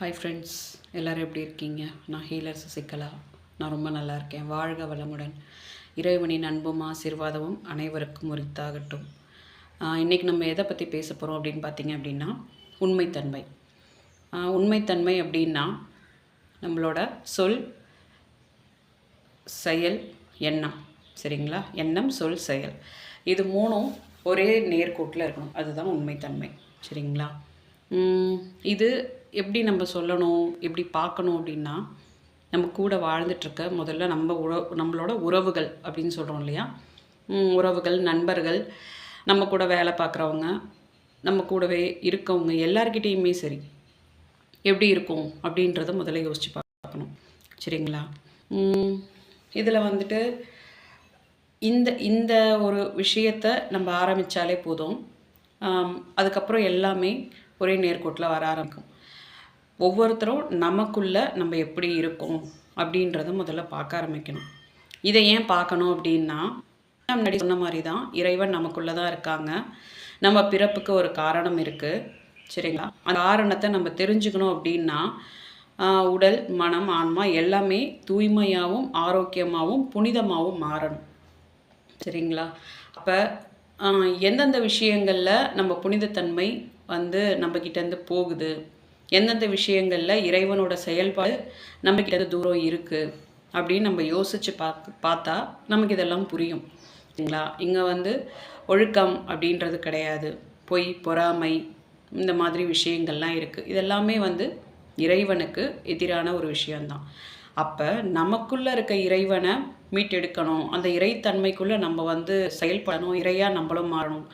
Hi friends எல்லோரும் எப்படி இருக்கீங்க? நான் ஹீலர் சசிகலா நான் ரொம்ப நல்லா இருக்கேன். வாழ்க வளமுடன். இறைவனின் அன்பும் ஆசீர்வாதமும் அனைவருக்கும் உரித்தாகட்டும். இன்றைக்கி நம்ம எதை பற்றி பேச போகிறோம் அப்படின்னு பார்த்தீங்க அப்படின்னா உண்மைத்தன்மை. உண்மைத்தன்மை அப்படின்னா நம்மளோட சொல் செயல் எண்ணம். சரிங்களா? எண்ணம் சொல் செயல். இது மூணும் ஒரே நேர்கோட்டில் இருக்கணும். அதுதான் உண்மைத்தன்மை. சரிங்களா? இது எப்படி நம்ம சொல்லணும் எப்படி பார்க்கணும் அப்படின்னா நம்ம கூட வாழ்ந்துட்டுருக்க முதல்ல நம்ம உறவு நம்மளோட உறவுகள் அப்படின்னு சொல்கிறோம் இல்லையா? உறவுகள் நண்பர்கள் நம்ம கூட வேலை பார்க்குறவங்க நம்ம கூடவே இருக்கவங்க எல்லார்கிட்டேயுமே சரி. எப்படி இருக்கும் அப்படின்றத முதல்ல யோசித்து பார்க்கணும். சரிங்களா? இதில் வந்துட்டு இந்த இந்த ஒரு விஷயத்தை நம்ம ஆரம்பித்தாலே போதும். அதுக்கப்புறம் எல்லாமே ஒரே நேர்கோட்டில் வர ஆரம்பிக்கும். ஒவ்வொருத்தரும் நமக்குள்ள நம்ம எப்படி இருக்கோம் அப்படின்றத முதல்ல பார்க்க ஆரம்பிக்கணும். இதை ஏன் பார்க்கணும் அப்படின்னா முன்னாடி சொன்ன மாதிரி தான் இறைவன் நமக்குள்ளே தான் இருக்காங்க. நம்ம பிறப்புக்கு ஒரு காரணம் இருக்குது சரிங்களா? அந்த காரணத்தை நம்ம தெரிஞ்சுக்கணும் அப்படின்னா உடல் மனம் ஆன்மா எல்லாமே தூய்மையாகவும் ஆரோக்கியமாகவும் புனிதமாகவும் மாறணும். சரிங்களா? அப்போ எந்தெந்த விஷயங்களில் நம்ம புனிதத்தன்மை வந்து நம்மக்கிட்டேருந்து போகுது? எந்தெந்த விஷயங்களில் இறைவனோட செயல்பாடு நமக்கு எது தூரம் இருக்குது அப்படின்னு நம்ம யோசித்து பார்க்க பார்த்தா நமக்கு இதெல்லாம் புரியும். சரிங்களா? இங்கே வந்து ஒழுக்கம் அப்படின்றது கிடையாது. பொய் பொறாமை இந்த மாதிரி விஷயங்கள்லாம் இருக்குது இதெல்லாமே வந்து இறைவனுக்கு எதிரான ஒரு விஷயந்தான் அப்போ நமக்குள்ளே இருக்க இறைவனை மீட்டெடுக்கணும். அந்த இறைத்தன்மைக்குள்ளே நம்ம வந்து செயல்படணும். இறையாக நம்மளும் மாறணும்.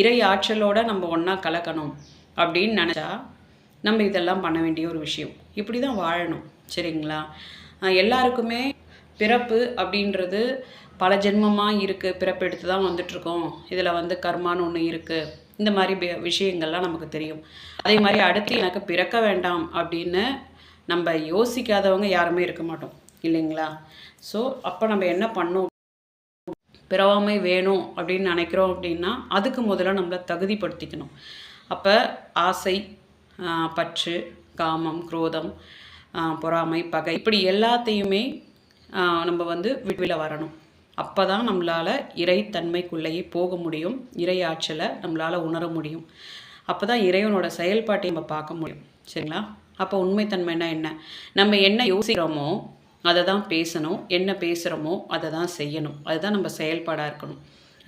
இறை ஆற்றலோட நம்ம ஒன்றா கலக்கணும் அப்படின்னு நினச்சா நம்ம இதெல்லாம் பண்ண வேண்டிய ஒரு விஷயம். இப்படி தான் வாழணும். சரிங்களா? எல்லாருக்குமே பிறப்பு அப்படின்றது பல ஜென்மமாக இருக்குது பிறப்பு எடுத்து தான் வந்துட்ருக்கோம் இதில் வந்து கர்மான்னு ஒன்று இருக்குது இந்த மாதிரி விஷயங்கள்லாம் நமக்கு தெரியும். அதே மாதிரி அடுத்து எனக்கு பிறக்க வேண்டாம் அப்படின்னு நம்ம யோசிக்காதவங்க யாருமே இருக்க மாட்டோம். இல்லைங்களா? ஸோ அப்போ நம்ம என்ன பண்ணோம் பிறவாமை வேணும் அப்படின்னு நினைக்கிறோம் அப்படின்னா அதுக்கு முதல்ல நம்மளை தகுதிப்படுத்திக்கணும். அப்போ ஆசை பற்று காமம் குரோதம் பொறாமை பகை இப்படி எல்லாத்தையுமே நம்ம வந்து விடுவில வரணும். அப்போ தான் நம்மளால் இறைத்தன்மைக்குள்ளேயே போக முடியும். இறை ஆற்றலை நம்மளால் உணர முடியும். அப்போ தான் இறைவனோட செயல்பாட்டை நம்ம பார்க்க முடியும். சரிங்களா? அப்போ உண்மைத்தன்மைனா என்ன? நம்ம என்ன யோசிக்கிறோமோ அதை தான் பேசணும். என்ன பேசுகிறோமோ அதை தான் செய்யணும். அதுதான் நம்ம செயல்பாடாக இருக்கணும்.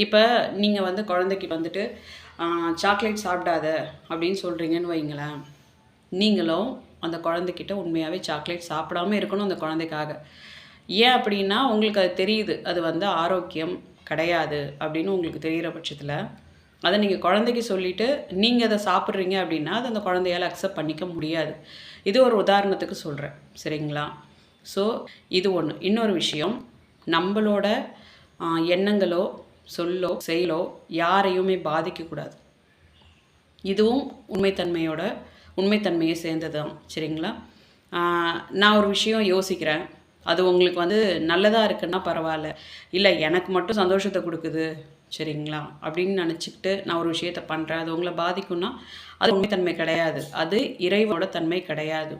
இப்போ நீங்கள் வந்து குழந்தைக்கு வந்துட்டு சாக்லேட் சாப்பிடாத அப்படின்னு சொல்கிறீங்கன்னு வைங்களேன். நீங்களும் அந்த குழந்தைக்கிட்ட உண்மையாகவே சாக்லேட் சாப்பிடாம இருக்கணும் அந்த குழந்தைக்காக. ஏன் அப்படின்னா உங்களுக்கு அது தெரியுது. அது வந்து ஆரோக்கியம் கிடையாது அப்படின்னு உங்களுக்கு தெரிகிற பட்சத்தில் அதை நீங்கள் குழந்தைக்கு சொல்லிவிட்டு நீங்கள் அதை சாப்பிட்றீங்க அப்படின்னா அது அந்த குழந்தையால் அக்செப்ட் பண்ணிக்க முடியாது. இது ஒரு உதாரணத்துக்கு சொல்கிறேன் சரிங்களா? ஸோ இது ஒன்று இன்னொரு விஷயம் நம்மளோட எண்ணங்களோ சொல்லோ செயலோ யாரையுமே பாதிக்கக்கூடாது. இதுவும் உண்மைத்தன்மையோட உண்மைத்தன்மையை சேர்ந்தது தான் சரிங்களா நான் ஒரு விஷயம் யோசிக்கிறேன். அது உங்களுக்கு வந்து நல்லதாக இருக்குன்னா பரவாயில்ல. இல்லை எனக்கு மட்டும் சந்தோஷத்தை கொடுக்குது. சரிங்களா? அப்படின்னு நினச்சிக்கிட்டு நான் ஒரு விஷயத்த பண்ணுறேன் அது உங்களை பாதிக்கும்னா அது உண்மைத்தன்மை கிடையாது. அது இறைவோட தன்மை கிடையாது.